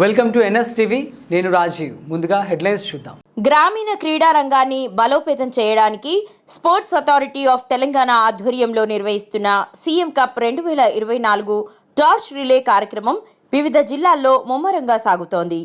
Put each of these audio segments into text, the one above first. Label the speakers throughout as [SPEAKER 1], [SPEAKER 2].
[SPEAKER 1] Welcome to NS TV. నేను రాజీవ్. ముందుగా headlines చూద్దాం.
[SPEAKER 2] గ్రామీణ క్రీడా రంగాన్ని బలోపేతం చేయడానికి స్పోర్ట్స్ అథారిటీ ఆఫ్ తెలంగాణ ఆధ్వర్యంలో నిర్వహిస్తున్న సీఎం కప్ రెండు వేల ఇరవై నాలుగు టార్చ్ రిలే కార్యక్రమం వివిధ జిల్లాల్లో ముమ్మరంగా సాగుతోంది.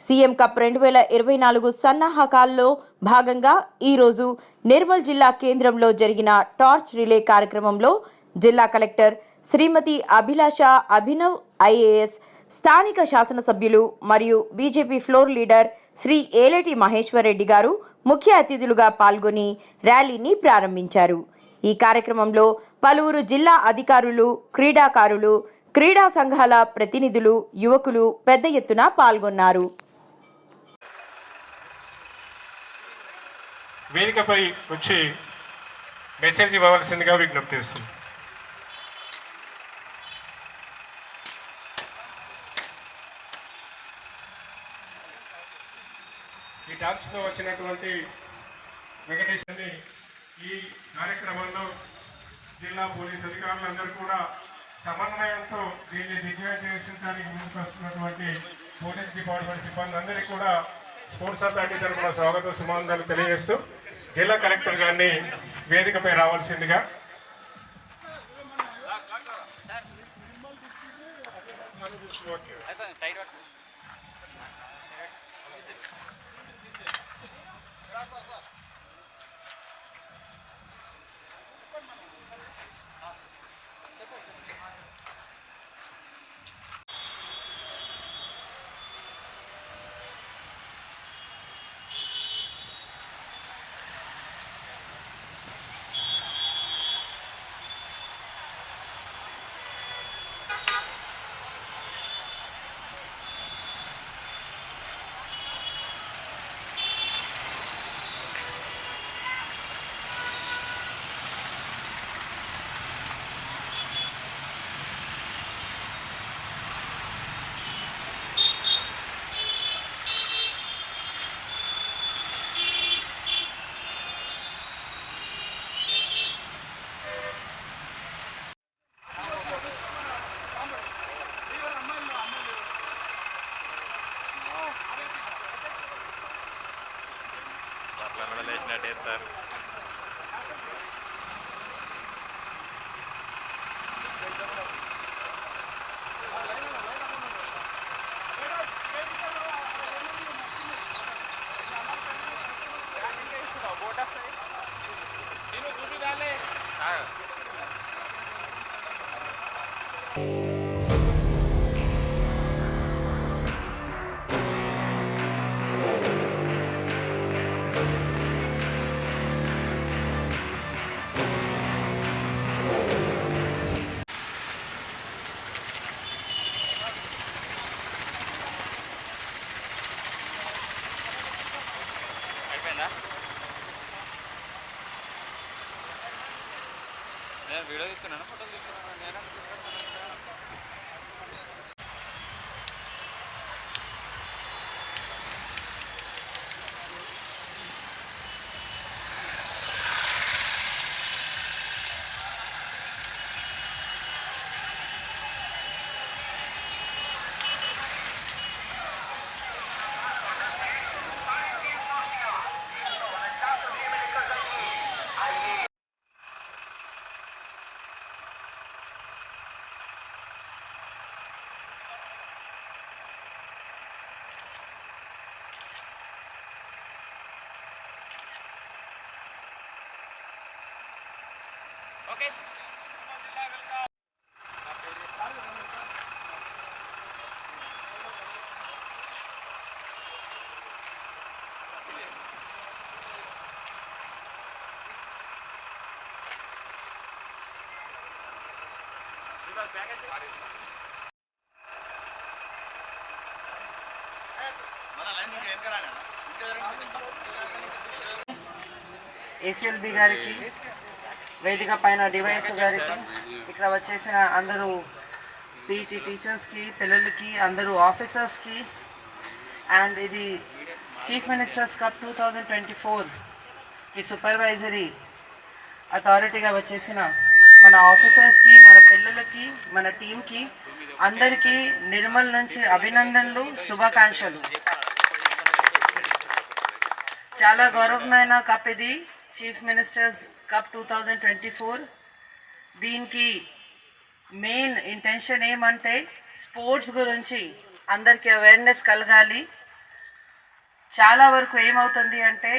[SPEAKER 2] సీఎం కప్ రెండు వేల ఇరవై నాలుగు సన్నాహకాల్లో భాగంగా ఈరోజు నిర్మల్ జిల్లా కేంద్రంలో జరిగిన టార్చ్ రిలే కార్యక్రమంలో జిల్లా కలెక్టర్ శ్రీమతి అభిలాష అభినవ్ ఐఏఎస్ స్థానిక శాసనసభ్యులు మరియు BJP floor leader Shri Aleti Maheshwar Reddy garu ముఖ్య అతిథులుగా పాల్గొని ర్యాలీని ప్రారంభించారు. ఈ కార్యక్రమంలో పలువురు జిల్లా అధికారులు క్రీడాకారులు క్రీడా సంఘాల ప్రతినిధులు యువకులు పెద్ద ఎత్తున పాల్గొన్నారు.
[SPEAKER 3] వేదికపై వచ్చి మెసేజ్ ఇవ్వవలసిందిగా విజ్ఞప్తి చేస్తుంది ఈ డాన్స్లో వచ్చినటువంటి వెంకటేష్ అని ఈ కార్యక్రమంలో జిల్లా పోలీస్ అధికారులందరూ కూడా సమన్వయంతో దీన్ని దిగ్విజయం చేసడానికి ముందుకు వస్తున్నటువంటి పోలీస్ డిపార్ట్మెంట్ సిబ్బంది అందరికీ కూడా స్పోర్ట్స్ అథారిటీ తరఫున స్వాగత సుమాందాలు తెలియజేస్తూ జిల్లా కలెక్టర్ గారిని వేదికపై రావాల్సిందిగా.
[SPEAKER 4] అట్లా కూడా లేచినట్టు వేస్తారు అయిపోయిందా వీడియో తీస్తున్నాను ఫోటోలు తీస్తున్నాను నేను ఓకే
[SPEAKER 5] ఏసీఎల్బి గారికి వేదిక పైన డివైస్ గారికి ఇక్కడ వచ్చేసిన అందరూ పీటీ టీచర్స్కి పిల్లలకి అందరూ ఆఫీసర్స్కి అండ్ ఇది chief minister's cup two thousand twenty ఫోర్కి సూపర్వైజరీ అథారిటీగా వచ్చేసిన మన ఆఫీసర్స్కి మన పిల్లలకి మన టీంకి అందరికీ నిర్మల్ నుంచి అభినందనలు శుభాకాంక్షలు. చాలా గౌరవమైన కప్ ఇది. Chief minister's cup two thousand twenty four దీనికి మెయిన్ ఇంటెన్షన్ ఏమంటే స్పోర్ట్స్ గురించి అందరికీ అవేర్నెస్ కలగాలి. చాలా వరకు ఏమవుతుంది అంటే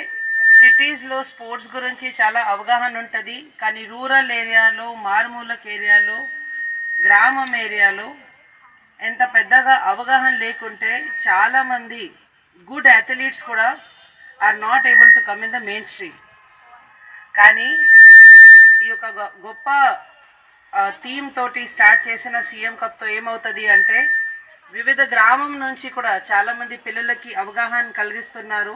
[SPEAKER 5] సిటీస్లో స్పోర్ట్స్ గురించి చాలా అవగాహన ఉంటుంది. కానీ రూరల్ ఏరియాలో మారుమూలక ఏరియాలో గ్రామం ఏరియాలో ఎంత పెద్దగా అవగాహన లేకుంటే చాలామంది గుడ్ అథ్లీట్స్ కూడా are not able to come in the mainstream కానీ ఈ యొక్క గొ- గొప్ప థీమ్ తోటి స్టార్ట్ చేసిన సీఎం కప్తో ఏమవుతుంది అంటే వివిధ గ్రామం నుంచి కూడా చాలామంది పిల్లలకి అవగాహన కలిగిస్తున్నారు.